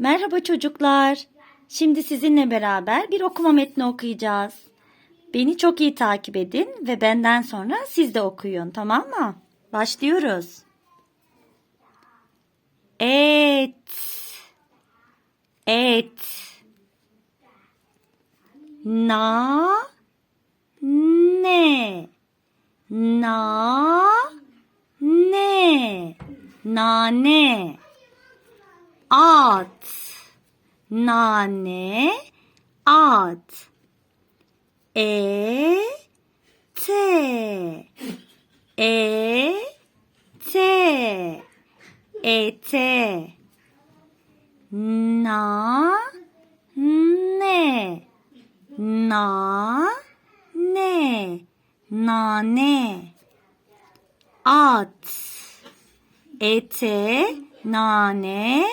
Merhaba çocuklar. Şimdi sizinle beraber bir okuma metni okuyacağız. Beni çok iyi takip edin ve benden sonra siz de okuyun, tamam mı? Başlıyoruz. Et. Et. Na. Ne. Na. Ne. Nane. At. Nane. At. E. Te. E. Te. Ete. Na. Ne. Na. Ne. Nane. At. Ete. Nane.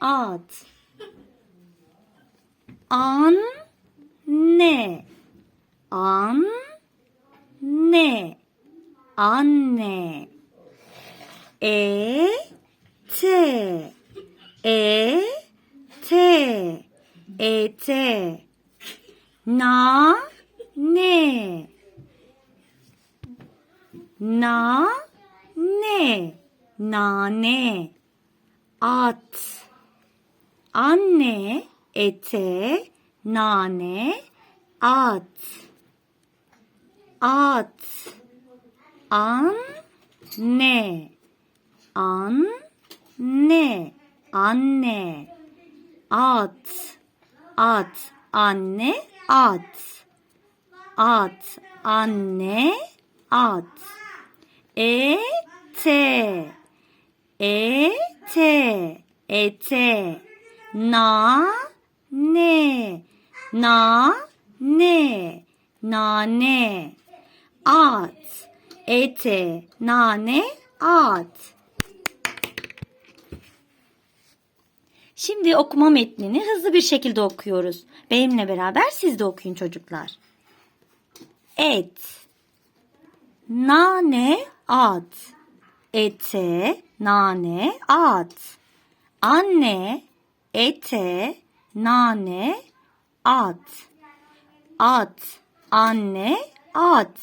At. An. Ne. An. Ne. Anne. E. Te. E. Te. Ete. Na. Ne. Na. Ne. Nane. At. Anne. Ete. Nane. At. At. An. Ne. An. Ne. Anne. At. At. Anne. At. At. Anne. At. E. Te. E. Te. Ete. Na. Ne. Na. Ne. Nane. At. Ete. Nane. At. Şimdi okuma metnini hızlı bir şekilde okuyoruz. Benimle beraber siz de okuyun çocuklar. Et. Nane at. Ete nane at. Anne ete nane at. At anne at.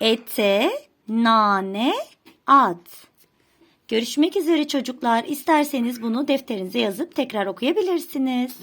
Ete nane at. Görüşmek üzere çocuklar. İsterseniz bunu defterinize yazıp tekrar okuyabilirsiniz.